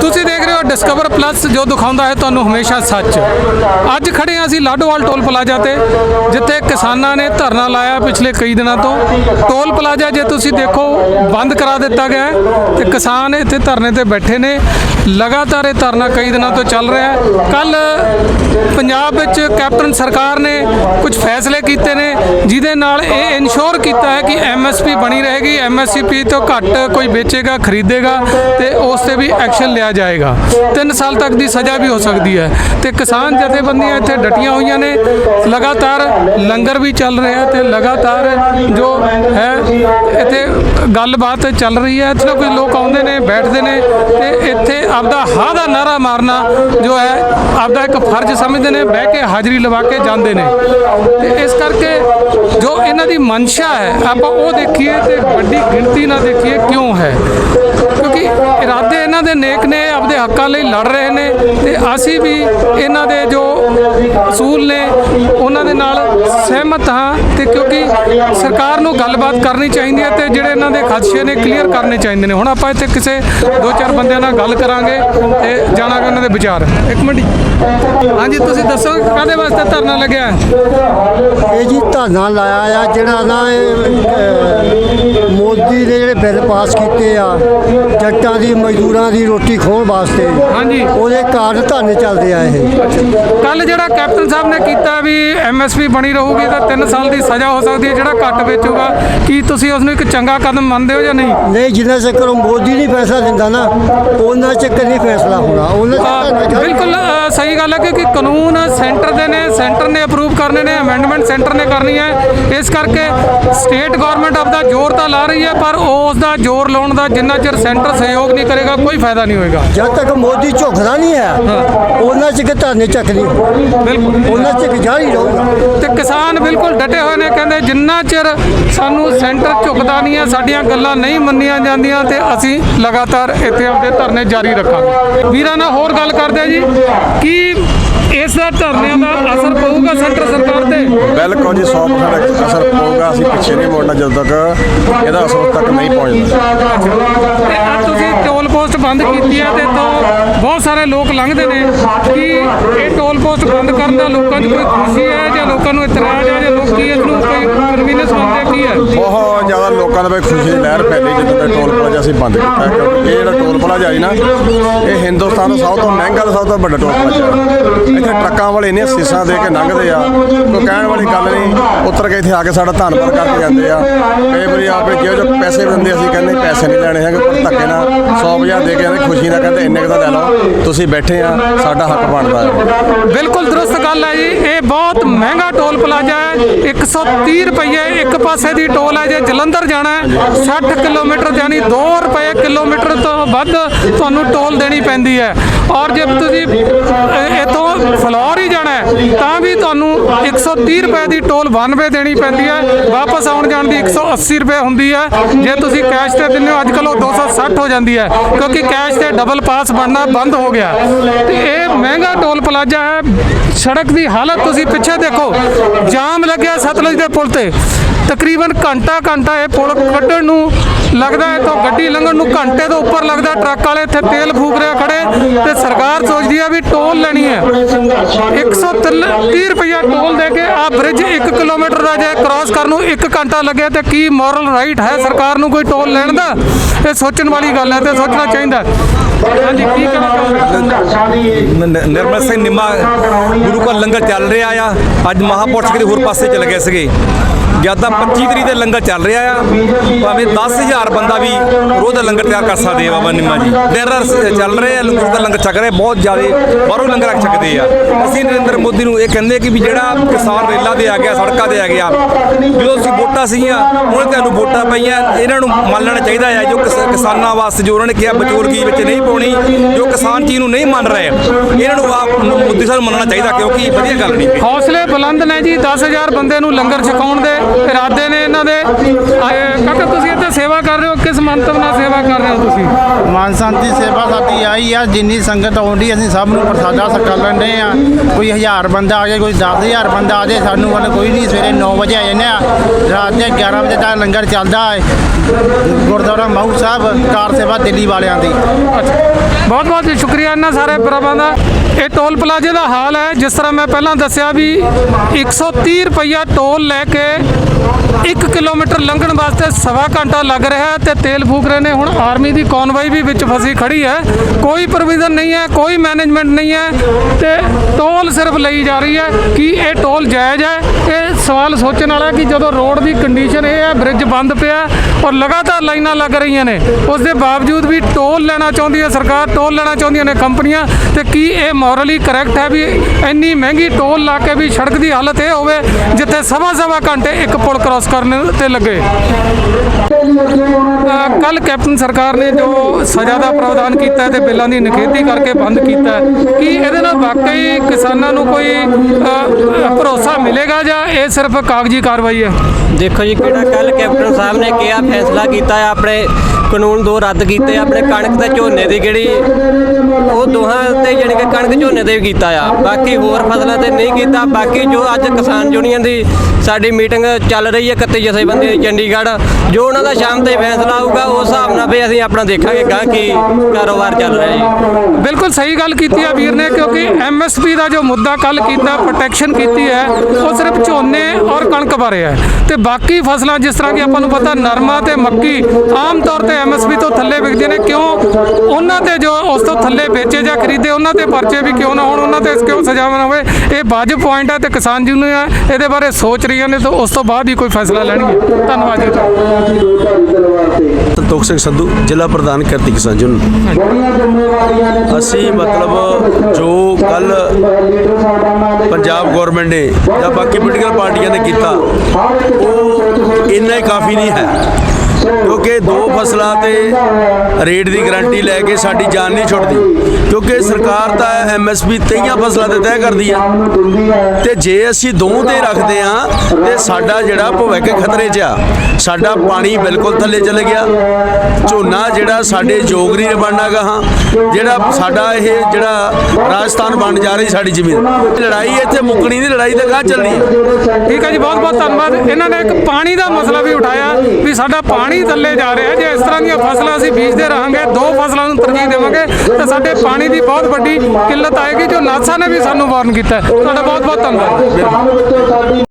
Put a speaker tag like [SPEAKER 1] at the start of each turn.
[SPEAKER 1] ਤੁਸੀਂ ਦੇਖ ਰਹੇ ਹੋ ਡਿਸਕਵਰ ਪਲੱਸ ਜੋ ਦਿਖਾਉਂਦਾ ਹੈ ਤੁਹਾਨੂੰ ਹਮੇਸ਼ਾ ਸੱਚ। ਅੱਜ ਖੜੇ ਹਾਂ ਅਸੀਂ ਲਾਡੋਵਾਲ ਟੋਲ ਪਲਾਜ਼ਾ ਤੇ, ਜਿੱਥੇ ਕਿਸਾਨਾਂ ਨੇ ਧਰਨਾ ਲਾਇਆ ਪਿਛਲੇ ਕਈ ਦਿਨਾਂ ਤੋਂ। ਟੋਲ ਪਲਾਜ਼ਾ ਜੇ ਤੁਸੀਂ ਦੇਖੋ, ਬੰਦ ਕਰਾ ਦਿੱਤਾ ਗਿਆ ਹੈ ਤੇ ਕਿਸਾਨ ਇੱਥੇ ਧਰਨੇ ਤੇ ਬੈਠੇ ਨੇ। ਲਗਾਤਾਰ ਇਹ ਧਰਨਾ ਕਈ ਦਿਨਾਂ ਤੋਂ ਚੱਲ ਰਿਹਾ ਹੈ। ਕੱਲ ਪੰਜਾਬ ਵਿੱਚ ਕੈਪਟਨ ਸਰਕਾਰ ਨੇ ਕੁਝ ਫੈਸਲੇ ਕੀਤੇ ਨੇ, ਜਿਹਦੇ ਨਾਲ ਇਹ ਇਨਸ਼ੋਰ ਕੀਤਾ ਹੈ ਕਿ ਐਮਐਸਪੀ ਬਣੀ ਰਹੇਗੀ। ਐਮਐਸਪੀ ਤੋਂ ਘੱਟ ਕੋਈ ਵੇਚੇਗਾ, ਖਰੀਦੇਗਾ ਤੇ ਉਸ ਤੇ ਵੀ ਐਕਸ਼ਨ ਲਿਆ ਜਾਏਗਾ। 3 ਸਾਲ ਤੱਕ ਦੀ ਸਜ਼ਾ ਵੀ ਹੋ ਸਕਦੀ ਹੈ ਤੇ ਕਿਸਾਨ ਜਥੇਬੰਦੀਆਂ ਇੱਥੇ ਡਟੀਆਂ ਹੋਈਆਂ ਨੇ। ਲਗਾਤਾਰ ਲੰਗਰ ਵੀ ਚੱਲ ਰਿਹਾ ਤੇ ਲਗਾਤਾਰ ਜੋ ਹੈ, ਇੱਥੇ ਗੱਲਬਾਤ ਚੱਲ ਰਹੀ ਹੈ। ਇੱਥੇ ਕੁਝ ਲੋਕ ਆਉਂਦੇ ਨੇ, ਬੈਠਦੇ ਨੇ ਤੇ ਇੱਥੇ ਆਪਦਾ ਹਾਂ ਦਾ ਨਾਰਾ ਮਾਰਨਾ ਜੋ ਹੈ, ਆਪਦਾ ਇੱਕ ਫਰਜ਼ ਸਮਝਦੇ ਨੇ, ਬਹਿ ਕੇ ਹਾਜ਼ਰੀ ਲਵਾ ਕੇ ਜਾਂਦੇ ਨੇ। ਤੇ ਇਸ ਕਰਕੇ ਜੋ ਇਹਨਾਂ ਦੀ ਮਨਸ਼ਾ ਹੈ, ਆਪਾਂ ਉਹ ਦੇਖੀਏ ਤੇ ਵੱਡੀ ਗਿਣਤੀ ਨਾਲ ਦੇਖੀਏ ਕਿਉਂ ਹੈ। ਕਿਉਂਕਿ ਇਰਾਦੇ ਇਹਨਾਂ ਦੇ ਨੇਕ ਨੇ ਅਸੀਂ ਵੀ ਇਹਨਾਂ ਦੇ ਜੋ ਅਸੂਲ ਨੇ, ਉਹਨਾਂ ਦੇ ਨਾਲ ਸਹਿਮਤ ਹਾਂ ਤੇ ਕਿਉਂਕਿ ਸਰਕਾਰ ਨੂੰ ਗੱਲਬਾਤ ਕਰਨੀ ਚਾਹੀਦੀ ਹੈ ਤੇ ਜਿਹੜੇ ਇਹਨਾਂ ਦੇ ਖਦਸ਼ੇ ਨੇ ਕਲੀਅਰ ਕਰਨੇ ਚਾਹੀਦੇ ਨੇ। ਹੁਣ ਆਪਾਂ ਇੱਥੇ ਕਿਸੇ ਦੋ ਚਾਰ ਬੰਦਿਆਂ ਨਾਲ ਗੱਲ ਕਰਾਂਗੇ ਤੇ ਜਾਣਾਂਗੇ ਉਹਨਾਂ ਦੇ ਵਿਚਾਰ। ਇੱਕ ਮਿੰਟ ਹਾਂਜੀ, ਤੁਸੀਂ ਦੱਸੋ ਕਾਦੇ ਵਾਸਤੇ ਧਰਨਾ ਲੱਗਿਆ
[SPEAKER 2] ਇਹ ਜੀ ਧਰਨਾ ਲਾਇਆ ਆ ਜਿਹੜਾ ਨਾ ਇਹ ਮੋਦੀ ਨੇ ਬਿੱਲ ਪਾਸ ਕੀਤੇ ਆ ਜੱਟਾਂ ਦੀ ਮਜ਼ਦੂਰਾਂ ਦੀ ਰੋਟੀ ਖੋਹਣ ਵਾਸਤੇ।
[SPEAKER 1] ਹਾਂਜੀ।
[SPEAKER 2] ਉਹਦੇ ਕਾਰਨ ਧਰਨੇ ਚੱਲਦੇ ਆ ਇਹ।
[SPEAKER 1] ਕੱਲ ਜਿਹੜਾ ਕੈਪਟਨ ਸਾਹਿਬ ਨੇ ਕੀਤਾ ਵੀ ਐਮਐਸਪੀ ਬਣੀ ਰਹੂਗੀ ਤਾਂ 3 ਸਾਲ ਦੀ ਸਜ਼ਾ ਹੋ ਸਕਦੀ ਹੈ ਜਿਹੜਾ ਘੱਟ ਵੇਚੂਗਾ। ਕੀ ਤੁਸੀਂ ਉਸ ਨੂੰ ਇੱਕ ਚੰਗਾ ਕਦਮ ਮੰਨਦੇ ਹੋ ਜਾਂ ਨਹੀਂ?
[SPEAKER 2] ਨਹੀਂ ਜਿੰਨਾ ਉਹ ਮੋਦੀ ਨਹੀਂ ਫੈਸਲਾ ਦਿੰਦਾ ਨਾ ਉਹਨਾਂ ਚੱਕਰ ਨਹੀਂ ਫੈਸਲਾ ਹੋਣਾ। ਉਹਨਾਂ ਚੱਕਰ
[SPEAKER 1] ਬਿਲਕੁਲ ਸਹੀ ਗੱਲ ਹੈ ਕਿਉਂਕਿ ਕਾਨੂੰਨ ਸੈਂਟਰ ਦੇ ਨੇ ਸੈਂਟਰ ਨੇ ਅਪਰੂਵ ਕਰਨੇ ਨੇ ਅਮੈਂਡਮੈਂਟ ਸੈਂਟਰ ਨੇ ਕਰਨੀ ਹੈ। ਇਸ ਕਰਕੇ ਸਟੇਟ ਗਵਰਨਮੈਂਟ ਆਪਦਾ ਜ਼ੋਰ ਤਾਂ ਲਾ ਰਹੀ ਹੈ ਪਰ ਉਸ ਦਾ ਜ਼ੋਰ ਲਾਉਣ ਦਾ ਜਿੰਨਾ ਚਿਰ ਸੈਂਟਰ ਸਹਿਯੋਗ ਨਹੀਂ ਕਰੇਗਾ ਕੋਈ ਫਾਇਦਾ ਨਹੀਂ ਹੋਏਗਾ।
[SPEAKER 2] ਜਦ ਤੱਕ ਮੋਦੀ ਝੁਕਦਾ ਨਹੀਂ ਹੈ ਉਹਨਾਂ ਚੱਕਰ ਧਰਨੇ ਚੱਕ ਨਹੀਂ।
[SPEAKER 1] ਬਿਲਕੁਲ।
[SPEAKER 2] ਉਹਨਾਂ ਚੱਕ ਜਾਰੀ ਰਹੂਗਾ
[SPEAKER 1] ਤੇ ਕਿਸਾਨ ਬਿਲਕੁਲ ਡਟੇ ਹੋਏ ਨੇ ਕਹਿੰਦੇ ਜਿੰਨਾ ਚਿਰ ਸਾਨੂੰ ਸੈਂਟਰ ਝੁਕਦਾ ਨਹੀਂ ਹੈ ਸਾਡੀਆਂ ਗੱਲਾਂ ਨਹੀਂ ਮੰਨੀਆਂ ਜਾਂਦੀਆਂ ਤੇ ਅਸੀਂ ਲਗਾਤਾਰ ਇੱਥੇ ਆਪਦੇ ਧਰਨੇ ਜਾਰੀ ਰੱਖਾਂਗੇ। ਵੀਰਾਂ ਨਾਲ ਹੋਰ ਗੱਲ ਕਰਦੇ ਆ ਜੀ ਕੀ ਇਸ ਦਾ ਧਰਨਿਆਂ ਦਾ ਅਸਰ ਪਊਗਾ ਸੈਂਟਰ ਸਰਕਾਰ ਤੇ?
[SPEAKER 3] ਬਿਲਕੁਲ ਜੀ 100% ਅਸਰ ਪਊਗਾ ਅਸੀਂ ਪਿੱਛੇ ਨਹੀਂ ਮੁੜਨਾ ਜਦੋਂ ਤੱਕ ਇਹਦਾ ਅਸਰ ਤੱਕ ਨਹੀਂ ਪਹੁੰਚਦਾ
[SPEAKER 1] ਤੇ ਅੱਜ ਤੁਸੀਂ ਟੋਲ ਪੋਸਟ ਬੰਦ ਕੀਤੀ ਹੈ ਤੇ ਤੋਂ ਬਹੁਤ ਸਾਰੇ ਲੋਕ ਲੰਘਦੇ ਨੇ। ਕਿ ਇਹ ਟੋਲ ਪੋਸਟ ਬੰਦ ਕਰਨ ਦਾ ਲੋਕਾਂ 'ਚ ਕੋਈ ਖੁਸ਼ੀ ਹੈ ਜਾਂ ਲੋਕਾਂ ਨੂੰ ਇਤਰਾਜ਼ ਹੈ ਜਾਂ ਲੋਕੀ ਇਸ ਨੂੰ ਕੋਈ ਕਨਵੀਨੈਂਸ ਮੰਨਦੇ ਕੀ ਹੈ?
[SPEAKER 3] ਬਹੁਤ ਜ਼ਿਆਦਾ ਲੋਕਾਂ ਦੇ ਵਿੱਚ ਖੁਸ਼ੀ ਦੀ ਲਹਿਰ ਫੈਲੀ ਜਦੋਂ ਦਾ ਟੋਲ ਪਲਾਜ਼ਾ ਅਸੀਂ ਬੰਦ ਕੀਤਾ। ਕਿਉਂਕਿ ਇਹ ਜਿਹੜਾ ਟੋਲ ਪਲਾਜ਼ਾ ਹੈ ਨਾ ਇਹ ਹਿੰਦੁਸਤਾਨ ਦਾ ਸਭ ਤੋਂ ਮਹਿੰਗਾ ਤੇ ਸਭ ਤੋਂ ਵੱਡਾ ਟੋਲ ਪਲਾਜ਼ਾ ਇੱਥੇ ਟਰੱਕਾਂ ਵਾਲੇ ਇੰਨੀਆਂ ਸੀਸਾਂ ਦੇ ਕੇ ਲੰਘਦੇ ਆ ਕੋਈ ਕਹਿਣ ਵਾਲੀ ਗੱਲ ਨਹੀਂ। ਉੱਤਰ ਕੇ ਇੱਥੇ ਆ ਕੇ ਸਾਡਾ ਧੰਨਵਾਦ ਕਰਕੇ ਜਾਂਦੇ ਆ। ਕਈ ਵਾਰੀ ਆਪੇ ਜਿਹੋ ਜਿਹੇ ਪੈਸੇ ਦਿੰਦੇ ਅਸੀਂ ਕਹਿੰਦੇ ਪੈਸੇ ਨਹੀਂ ਲੈਣੇ ਹੈਗੇ ਪਰ ਧੱਕੇ ਨਾਲ 100 ਦੇ ਕੇ ਜਾਂਦੇ ਖੁਸ਼ੀ ਨਾਲ ਕਹਿੰਦੇ ਇੰਨੇ ਕੁ ਦਾ ਲੈ ਲਓ ਤੁਸੀਂ ਬੈਠੇ ਆ ਸਾਡਾ ਹੱਕ ਬਣਦਾ ਹੈ।
[SPEAKER 1] ਬਿਲਕੁਲ ਦਰੁਸਤ ਗੱਲ ਹੈ ਜੀ ਇਹ ਬਹੁਤ ਮਹਿੰਗਾ ਟੋਲ ਪਲਾਜ਼ਾ ਹੈ 130 ਰੁਪਏ ਇੱਕ ਪਾਸੇ ਦੀ ਟੋਲ ਹੈ ਜੇ ਜਲੰਧਰ ਜਾਣਾ ਹੈ 60 ਕਿਲੋਮੀਟਰ ਯਾਨੀ 2 ਰੁਪਏ ਕਿਲੋਮੀਟਰ ਤੋਂ ਵੱਧ ਤੁਹਾਨੂੰ ਟੋਲ ਦੇਣੀ ਪੈਂਦੀ ਹੈ। ਔਰ ਜੇ ਤੁਸੀਂ ਇੱਥੋਂ ਫਲੋਰ ਹੀ ਜਾਣਾ ਹੈ ਤਾਂ ਵੀ ਤੁਹਾਨੂੰ 130 ਰੁਪਏ ਦੀ ਟੋਲ 92 ਦੇਣੀ ਪੈਂਦੀ ਹੈ ਵਾਪਸ ਆਉਣ ਜਾਣ ਦੀ 180 ਰੁਪਏ ਹੁੰਦੀ ਹੈ ਜੇ ਤੁਸੀਂ ਕੈਸ਼ ਤੇ ਦਿੰਦੇ ਹੋ ਅੱਜ ਕੱਲ੍ਹ ਉਹ 260 ਹੋ ਜਾਂਦੀ ਹੈ ਕਿਉਂਕਿ ਕੈਸ਼ ਤੇ ਡਬਲ ਪਾਸ ਬਣਨਾ ਬੰਦ ਹੋ ਗਿਆ। ਤੇ ਇਹ ਮਹਿੰਗਾ ਟੋਲ ਪਲਾਜ਼ਾ ਹੈ, ਸੜਕ ਦੀ ਹਾਲਤ ਤੁਸੀਂ ਪਿੱਛੇ ਦੇਖੋ, ਜਾਮ ਲੱਗਿਆ ਸਤਲੁਜ ਦੇ ਪੁਲ ਤੇ। ਤਕਰੀਬਨ ਘੰਟਾ ਘੰਟਾ ਇਹ ਪੁਲ ਕੱਢਣ ਨੂੰ ਲੱਗਦਾ ਹੈ ਤਾਂ ਗੱਡੀ ਲੰਘਣ ਨੂੰ ਘੰਟੇ ਤੋਂ ਉੱਪਰ ਲੱਗਦਾ, ਟਰੱਕ ਵਾਲੇ ਇੱਥੇ ਤੇਲ ਫੂਕ ਰਿਹਾ ਖੜੇ, ਤੇ ਸਰਕਾਰ ਸੋਚਦੀ ਹੈ ਵੀ ਟੋਲ ਲੈਣੀ ਹੈ। 130 ਰੁਪਇਆ ਟੋਲ ਦੇ ਬ੍ਰਿਜ 1 ਕਿਲੋਮੀਟਰ ਦਾ ਜੇ ਕ੍ਰਾਸ ਕਰਨ ਨੂੰ 1 ਘੰਟਾ ਲੱਗਿਆ ਤੇ ਕੀ ਮੋਰਲ ਰਾਈਟ ਹੈ ਸਰਕਾਰ ਨੂੰ ਕੋਈ ਟੋਲ ਲੈਣ ਦਾ? ਇਹ ਸੋਚਣ ਵਾਲੀ ਗੱਲ ਹੈ ਤੇ ਸੋਚਣਾ ਚਾਹੀਦਾ ਹਾਂਜੀ, ਕੀ
[SPEAKER 4] ਨਿਰਮਲ ਸਿੰਘ ਨਿੰਮਾ, ਗੁਰੂ ਕਾ ਲੰਗਰ ਚੱਲ ਰਿਹਾ ਆ। ਅੱਜ ਮਹਾਪੁਰਸ਼ ਕਿਤੇ ਹੋਰ ਪਾਸੇ ਚਲੇ ਗਏ ਸੀਗੇ। ਜਦ ਦਾ 25 ਤਰੀਕ ਦੇ ਲੰਗਰ ਚੱਲ ਰਿਹਾ ਆ, ਭਾਵੇਂ 10000 ਬੰਦਾ ਵੀ ਰੋਜ਼ ਦਾ ਲੰਗਰ ਤਿਆਰ ਕਰ ਸਕਦੇ ਆ ਬਾਬਾ ਨਿੰਮਾ ਜੀ। ਦਿਨ ਰਾਤ ਚੱਲ ਰਹੇ ਆ, ਲੰਗਰ ਦਾ ਲੰਗਰ ਛਕ ਰਹੇ ਬਹੁਤ ਜ਼ਿਆਦਾ ਬਾਹਰੋਂ ਲੰਗਰ ਰੱਖ ਸਕਦੇ ਆ। ਅਸੀਂ ਨਰਿੰਦਰ ਮੋਦੀ ਨੂੰ ਇਹ ਕਹਿੰਦੇ ਕਿ ਵੀ ਜਿਹੜਾ ਕਿਸਾਨ ਰੇਲਾਂ ਤੇ ਆ ਗਿਆ, ਸੜਕਾਂ ਤੇ ਆ ਗਿਆ, ਜਦੋਂ ਅਸੀਂ ਵੋਟਾਂ ਸੀਗੀਆਂ, ਹੁਣ ਤੁਹਾਨੂੰ ਵੋਟਾਂ ਪਈਆਂ, ਇਹਨਾਂ ਨੂੰ ਮੰਨ ਲੈਣਾ ਚਾਹੀਦਾ ਆ, ਜੋ ਕਿਸਾਨਾਂ ਵਾਸਤੇ ਜੋ ਉਹਨਾਂ ਨੇ ਕਿਹਾ ਵਿਚੋਲਗੀ ਵਿੱਚ ਨਹੀਂ ਪਾਉਣੀ, ਜੋ ਕਿਸਾਨ ਚੀਜ਼ ਨੂੰ ਨਹੀਂ ਮੰਨ ਰਹੇ, ਇਹਨਾਂ ਨੂੰ ਆਪ ਮੋਦੀ ਸਾਹਿਬ ਮੰਨਣਾ ਚਾਹੀਦਾ, ਕਿਉਂਕਿ ਵਧੀਆ ਗੱਲ ਨਹੀਂ।
[SPEAKER 1] ਹੌਸਲੇ ਬੁਲੰਦ ਨੇ ਜੀ 10000 ਬੰਦੇ ਨੂੰ ਲੰਗਰ ਛਕਾਉਣ ਦੇ ਇਰਾਦੇ ਨੇ ਇਹਨਾਂ ਦੇ। ਆਏ- ਕਾਕਾ ਤੁਸੀਂ ਇੱਥੇ ਸੇਵਾ ਕਰ ਰਹੇ ਹੋ? ਕਿਸ ਮੰਤਵ ਨਾਲ ਸੇਵਾ ਕਰ ਰਹੇ ਹੋ ਤੁਸੀਂ?
[SPEAKER 5] ਮਨ ਸ਼ਾਂਤੀ ਸੇਵਾ ਸਾਡੀ ਆਈ ਆ। ਜਿੰਨੀ ਸੰਗਤ ਆਉਂਦੀ ਅਸੀਂ ਸਭ ਨੂੰ ਪ੍ਰਸਾਦਾ ਛਕਾ ਲੈਂਦੇ ਆ। ਕੋਈ 1000 ਬੰਦਾ ਆ ਜਾਏ ਕੋਈ 10000 ਬੰਦਾ ਆ ਜਾਏ ਸਾਨੂੰ ਵੱਲ ਕੋਈ ਨਹੀਂ। ਸਵੇਰੇ 9 ਵਜੇ ਆ ਜਾਂਦੇ ਆ। ਰਾਤ ਦੇ 11 ਵਜੇ ਤੱਕ ਲੰਗਰ ਚੱਲਦਾ ਹੈ। ਗੁਰਦੁਆਰਾ ਮਾਹੂ ਸਾਹਿਬ ਕਾਰ ਸੇਵਾ ਦਿੱਲੀ ਵਾਲਿਆਂ ਦੀ।
[SPEAKER 1] ਬਹੁਤ ਬਹੁਤ ਸ਼ੁਕਰੀਆ ਇਹਨਾਂ ਸਾਰੇ ਪ੍ਰਭਾਂ ਦਾ। ਇਹ ਟੋਲ ਪਲਾਜ਼ੇ ਦਾ ਹਾਲ ਹੈ। ਜਿਸ ਤਰ੍ਹਾਂ ਮੈਂ ਪਹਿਲਾਂ ਦੱਸਿਆ ਵੀ 130 ਰੁਪਈਆ ਟੋਲ ਲੈ ਕੇ 1 ਕਿਲੋਮੀਟਰ ਲੰਘਣ ਵਾਸਤੇ ਸਵਾ ਘੰਟਾ ਲੱਗ ਰਿਹਾ ਹੈ ਤੇ ਤੇਲ ਫੂਕ ਰਹੇ ਨੇ। ਹੁਣ ਆਰਮੀ ਦੀ ਕੌਨਵਾਈ ਵੀ ਵਿੱਚ ਫਸੀ ਖੜੀ ਹੈ। ਕੋਈ ਪ੍ਰੋਵੀਜ਼ਨ ਨਹੀਂ ਹੈ, ਕੋਈ ਮੈਨੇਜਮੈਂਟ ਨਹੀਂ ਹੈ ਤੇ ਟੋਲ ਸਿਰਫ ਲਈ ਜਾ ਰਹੀ ਹੈ ਕਿ ਇਹ ਟੋਲ ਜਾਇਜ਼ ਹੈ। ਇਹ ਸਵਾਲ ਸੋਚਣ ਵਾਲਾ ਕਿ ਜਦੋਂ ਰੋਡ ਦੀ ਕੰਡੀਸ਼ਨ ਇਹ ਹੈ ਬ੍ਰਿਜ ਬੰਦ ਪਿਆ ਔਰ ਲਗਾਤਾਰ ਲਾਈਨਾਂ ਲੱਗ ਰਹੀਆਂ ਨੇ, ਉਸ ਦੇ ਬਾਵਜੂਦ ਵੀ ਟੋਲ ਲੈਣਾ ਚਾਹੁੰਦੀ ਹੈ ਸਰਕਾਰ, ਟੋਲ ਲੈਣਾ ਚਾਹੁੰਦੀਆਂ ਨੇ ਕੰਪਨੀਆਂ, ਤੇ ਕੀ ਇਹ ਮੋਰਲੀ ਕਰੈਕਟ ਹੈ ਵੀ ਇੰਨੀ ਮਹਿੰਗੀ ਟੋਲ ਲਾ ਕੇ ਵੀ ਸੜਕ ਦੀ ਹਾਲਤ ਇਹ ਹੋਵੇ, ਜਿੱਥੇ ਸਵਾ ਸਵਾ ਘੰਟੇ ਇੱਕ ਪੁਲ ਕ੍ਰਾਸ ਕਰਨ ਤੇ ਲੱਗੇ? ਕੱਲ ਕੈਪਟਨ ਸਰਕਾਰ ਨੇ ਜੋ ਸਜ਼ਾ ਦਾ ਪ੍ਰਾਵਧਾਨ ਕੀਤਾ ਹੈ ਤੇ ਬਿੱਲਾਂ ਦੀ ਨਿਖੇਧੀ ਕਰਕੇ ਬੰਦ ਕੀਤਾ ਕਿ ਇਹਦੇ ਨਾਲ ਵਾਕਈ ਕਿਸਾਨਾਂ ਨੂੰ ਕੋਈ ਭਰੋਸਾ ਮਿਲੇਗਾ ਜਾਂ ਇਸ ਸਿਰਫ ਕਾਗਜ਼ੀ ਕਾਰਵਾਈ ਹੈ।
[SPEAKER 6] ਦੇਖੋ ਜੀ ਕਿਹੜਾ ਕੱਲ ਕੈਪਟਨ ਸਾਹਿਬ ਨੇ ਕਿਹਾ ਫੈਸਲਾ ਕੀਤਾ ਹੈ ਆਪਣੇ ਕਾਨੂੰਨ ਦੋ ਰੱਦ ਕੀਤੇ ਆਪਣੇ ਕਣਕ ਤੇ ਝੋਨੇ ਦੀ ਜਿਹੜੀ ਉਹ ਦੋਹਾਂ ਤੇ ਕਿ ਕਣਕ ਝੋਨੇ ਤੇ ਵੀ ਕੀਤਾ ਆ। ਬਾਕੀ ਹੋਰ ਫਸਲਾਂ ਤੇ ਨਹੀਂ ਕੀਤਾ ਬਾਕੀ ਜੋ ਅੱਜ ਕਿਸਾਨ ਯੂਨੀਅਨ ਦੀ ਸਾਡੀ ਮੀਟਿੰਗ ਚੱਲ ਰਹੀ ਹੈ ਇਕੱਤੀ ਜਥੇਬੰਦੀ ਦੀ ਚੰਡੀਗੜ੍ਹ ਜੋ ਉਹਨਾਂ ਦਾ ਸ਼ਾਮ ਤੇ ਫੈਸਲਾ ਆਊਗਾ ਉਸ ਹਿਸਾਬ ਨਾਲ ਵੀ ਅਸੀਂ ਆਪਣਾ ਦੇਖਾਂਗੇ ਗਾਂ ਕੀ ਕਾਰੋਬਾਰ ਚੱਲ ਰਿਹਾ ਜੀ।
[SPEAKER 1] ਬਿਲਕੁਲ ਸਹੀ ਗੱਲ ਕੀਤੀ ਆ ਵੀਰ ਨੇ ਕਿਉਂਕਿ ਐਮਐਸਪੀ ਦਾ ਜੋ ਮੁੱਦਾ ਕੱਲ ਕੀਤਾ ਪ੍ਰੋਟੈਕਸ਼ਨ ਕੀਤੀ ਹੈ ਉਹ ਸਿਰਫ ਝੋਨੇ ਔਰ ਕਣਕ ਬਾਰੇ ਹੈ। ਤੇ ਬਾਕੀ ਫਸਲਾਂ ਜਿਸ ਤਰ੍ਹਾਂ ਕਿ ਆਪਾਂ ਨੂੰ ਪਤਾ, ਨਰਮਾ ਤੇ ਮੱਕੀ ਆਮ ਤੌਰ ਤੇ ਐਮਐਸਪੀ ਤੋਂ ਥੱਲੇ ਵਿਕਦੀਆਂ ਨੇ। ਕਿਉਂ? ਉਹਨਾਂ ਤੇ ਜੋ ਉਸ ਤੋਂ ਥੱਲੇ ਵੇਚੇ ਜਾਂ ਖਰੀਦੇ, ਉਹਨਾਂ ਤੇ ਪਰਚੇ ਵੀ ਕਿਉਂ ਨਾ ਹੋਣ? ਉਹਨਾਂ ਤੇ ਕਿਉਂ ਸਜ਼ਾ ਨਾ ਹੋਵੇ? ਇਹ ਵਾਜਬ ਪੁਆਇੰਟ ਹੈ ਤੇ ਕਿਸਾਨ ਯੂਨੀਅਨ ਇਹਦੇ ਬਾਰੇ ਸੋਚ ਰਹੀਆਂ ਨੇ, ਤੇ ਉਸ ਤੋਂ ਬਾਅਦ ਹੀ ਕੋਈ ਫੈਸਲਾ ਲੈਣਗੇ। ਧੰਨਵਾਦ ਜੀ
[SPEAKER 7] ਸੰਤੋਖ ਸਿੰਘ ਸੰਧੂ ਜ਼ਿਲ੍ਹਾ ਪ੍ਰਧਾਨ ਕਿਰਤੀ ਕਿਸਾਨ ਜੁਨ ਅਸੀਂ ਮਤਲਬ ਜੋ ਕੱਲ ਪੰਜਾਬ ਗਵਰਨਮੈਂਟ ਨੇ ਜਾਂ ਬਾਕੀ ਪੋਲੀਟੀਕਲ ਪਾਰਟੀਆਂ ਨੇ ਕੀਤਾ ਉਹ ਇੰਨਾ ਹੀ ਕਾਫੀ ਨਹੀਂ ਹੈ। ਕਿਉਂਕਿ ਦੋ ਫਸਲਾਂ ਤੇ ਰੇਟ ਦੀ ਗਾਰੰਟੀ ਲੈ ਕੇ ਸਾਡੀ ਜਾਨ ਨਹੀਂ ਛੁੱਟਦੀ। ਕਿਉਂਕਿ ਸਰਕਾਰ ਤਾਂ ਐਮਐਸਪੀ ਤੇਈਆਂ ਫਸਲਾਂ ਤੇ ਤੈਅ ਕਰਦੀ ਆ। ਤੇ ਜੇ ਅਸੀਂ ਦੋ ਤੇ ਰੱਖਦੇ ਆ, ਤੇ ਸਾਡਾ ਜਿਹੜਾ ਭਵਿੱਖ ਖਤਰੇ 'ਚ ਆ, ਸਾਡਾ ਪਾਣੀ ਬਿਲਕੁਲ ਥੱਲੇ ਚਲੇ ਗਿਆ। ਝੋਨਾ ਜਿਹੜਾ ਸਾਡੇ ਜੋਗਰੀ ਨੇ ਬਣਨਾਗਾ ਹਾਂ। ਜਿਹੜਾ ਸਾਡਾ ਇਹ ਜਿਹੜਾ ਰਾਜਸਥਾਨ ਬਣ ਜਾ ਰਹੀ ਸਾਡੀ ਜ਼ਮੀਨ। ਲੜਾਈ ਇੱਥੇ ਮੁੱਕਣੀ ਨਹੀਂ, ਲੜਾਈ ਤਾਂ ਗਾਂ ਚੱਲਣੀ ਹੈ
[SPEAKER 1] ਠੀਕ ਹੈ ਜੀ ਬਹੁਤ ਬਹੁਤ ਧੰਨਵਾਦ। ਇਹਨਾਂ ਨੇ ਇੱਕ ਪਾਣੀ ਦਾ ਮਸਲਾ ਵੀ ਉਠਾਇਆ ਵੀ ਸਾਡਾ ਪਾਣੀ ਥੱਲੇ ਜਾ ਰਿਹਾ ਜੇ ਇਸ ਤਰ੍ਹਾਂ ਦੀਆਂ ਫਸਲਾਂ ਅਸੀਂ ਬੀਜਦੇ ਰਹਾਂਗੇ, ਦੋ ਫਸਲਾਂ ਨੂੰ ਤਰਜੀਹ ਦੇਵਾਂਗੇ, ਤਾਂ ਸਾਡੇ ਪਾਣੀ ਦੀ ਬਹੁਤ ਵੱਡੀ ਕਿੱਲਤ ਆਏਗੀ, ਜੋ ਨਾਸਾ ਨੇ ਵੀ ਸਾਨੂੰ ਵਾਰਨ ਕੀਤਾ ਤੁਹਾਡਾ ਬਹੁਤ ਬਹੁਤ ਧੰਨਵਾਦ।